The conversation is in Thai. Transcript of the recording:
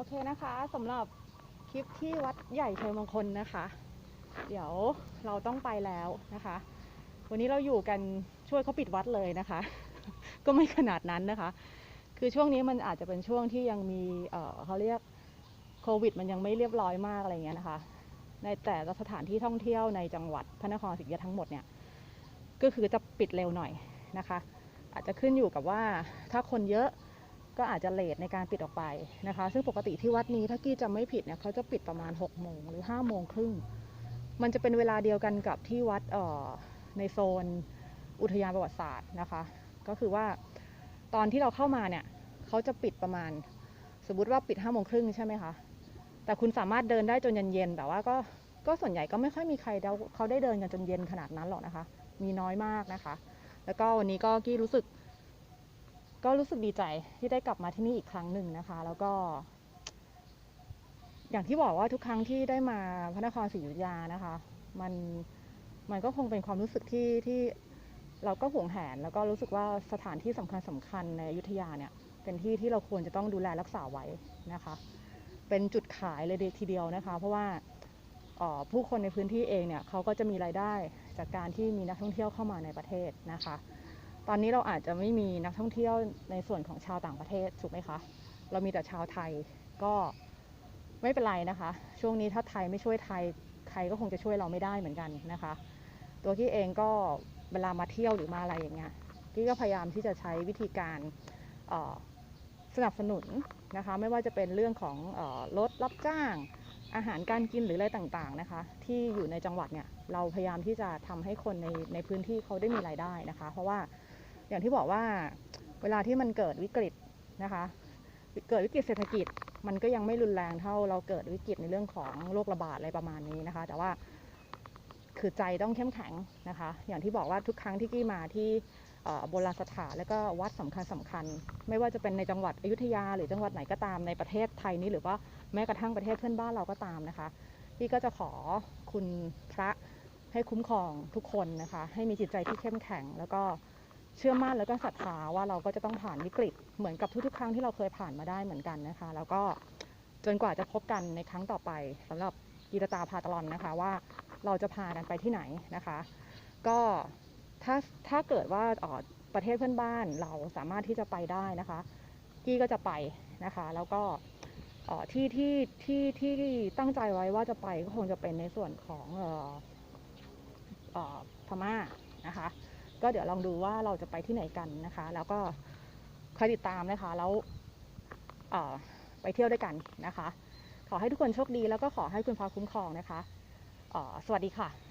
อเคนะคะสำหรับคลิปที่วัดใหญ่เชัยมงคลนะคะ เดี๋ยวเราต้องไปแล้วนะคะ วันนี้เราอยู่กันช่วยเขาปิดวัดเลยนะคะ ก็ไม่ขนาดนั้นนะคะ คือช่วงนี้มันอาจจะเป็นช่วงที่ยังมีเเขาเรียกโควิด มันยังไม่เรียบร้อยมากอะไรเงี้ยนะคะ ในแต่ละสถานที่ท่องเที่ยวในจังหวัดพระนครศรีอยุธยาทั้งหมดเนี่ยก็คือจะปิดเร็วหน่อยนะคะ อาจจะขึ้นอยู่กับว่าถ้าคนเยอะ ก็อาจจะเลทในการปิดออกไปนะคะ ซึ่งปกติที่วัดนี้ถ้ากี้จำไม่ผิดเนี่ยเขาจะปิดประมาณ6โมงหรือ5โมงครึ่ง มันจะเป็นเวลาเดียวกันกับที่วัดออในโซนอุทยานประวัติศาสตร์นะคะ ก็คือว่าตอนที่เราเข้ามาเนี่ยเขาจะปิดประมาณ สมมติว่าปิด5โมงครึ่งใช่ไหมคะ แต่คุณสามารถเดินได้จนเย็นๆแต่ว่าก็ก็ส่วนใหญ่ก็ไม่ค่อยมีใครเดาเขาได้เดินกันจนเย็นขนาดนั้นหรอกนะคะ มีน้อยมากนะคะ แล้วก็วันนี้ก็กี้รู้สึก ก็รู้สึกดีใจที่ได้กลับมาที่นี่อีกครั้งหนึ่งนะคะ แล้วก็ อย่างที่บอกว่าทุกครั้งที่ได้มาพระนครศรีอยุธยานะคะ มันมันก็คงเป็นความรู้สึกที่ที่เราก็ห่วงแหนแล้วก็รู้สึกว่าสถานที่สำคัญสำคัญในอยุธยาเนี่ยเป็นที่ที่เราควรจะต้องดูแลรักษาไว้นะคะ เป็นจุดขายเลยทีเดียวนะคะ เพราะว่าผู้คนในพื้นที่เองเนี่ยเขาก็จะมีรายได้จากการที่มีนักท่องเที่ยวเข้ามาในประเทศนะคะ ตอนนี้เราอาจจะไม่มีนักท่องเที่ยวในส่วนของชาวต่างประเทศถูกไหมคะ เรามีแต่ชาวไทยก็ไม่เป็นไรนะคะ ช่วงนี้ถ้าไทยไม่ช่วยไทยใครก็คงจะช่วยเราไม่ได้เหมือนกันนะคะ ตัวกี้เองก็เวลามาเที่ยวหรือมาอะไรอย่างเงี้ยกี้ก็พยายามที่จะใช้วิธีการสนับสนุนนะคะ ไม่ว่าจะเป็นเรื่องของรถรับจ้าง อาหารการกินหรืออะไรต่างๆนะคะ ที่อยู่ในจังหวัดเนี่ยเราพยายามที่จะทำให้คนในในพื้นที่เขาได้มีรายได้นะคะ เพราะว่า อย่างที่บอกว่าเวลาที่มันเกิดวิกฤตนะคะ เกิดวิกฤตเศรษฐกิจมันก็ยังไม่รุนแรงเท่าเราเกิดวิกฤตในเรื่องของโรคระบาดอะไรประมาณนี้นะคะ แต่ว่าคือใจต้องเข้มแข็งนะคะ อย่างที่บอกว่าทุกครั้งที่กี้มาที่โบราณสถานและก็วัดสำคัญสคัญ ไม่ว่าจะเป็นในจังหวัดอยุธยา หรือจังหวัดไหนก็ตามในประเทศไทยนี้หรือว่าแม้กระทั่งประเทศเพื่อนบ้านเราก็ตามนะคะกี้ก็จะขอคุณพระให้คุ้มครองทุกคนนะคะ ให้มีจิตใจที่เข้มแข็งแล้วก็ เชื่อมั่นแล้วก็ศรัทธาว่าเราก็จะต้องผ่านวิกฤตเหมือนกับทุกๆ ครั้งที่เราเคยผ่านมาได้เหมือนกันนะคะ แล้วก็จนกว่าจะพบกันในครั้งต่อไปสำหรับกีตาพาตลอนนะคะว่าเราจะพากันไปที่ไหนนะคะ ก็ถ้าถ้าเกิดว่าออประเทศเพื่อนบ้านเราสามารถที่จะไปได้นะคะกี้ก็จะไปนะคะ แล้วก็เอ่อที่ที่ที่ที่ตั้งใจไว้ว่าจะไปก็คงจะเป็นในส่วนของเอ่อออพม่านะคะ ก็เดี๋ยวลองดูว่าเราจะไปที่ไหนกันนะคะ แล้วก็คอยติดตามนะคะ แล้วไปเที่ยวด้วยกันนะคะ ขอให้ทุกคนโชคดีแล้วก็ขอให้คุณฟ้าคุ้มครองนะคะสวัสดีค่ะ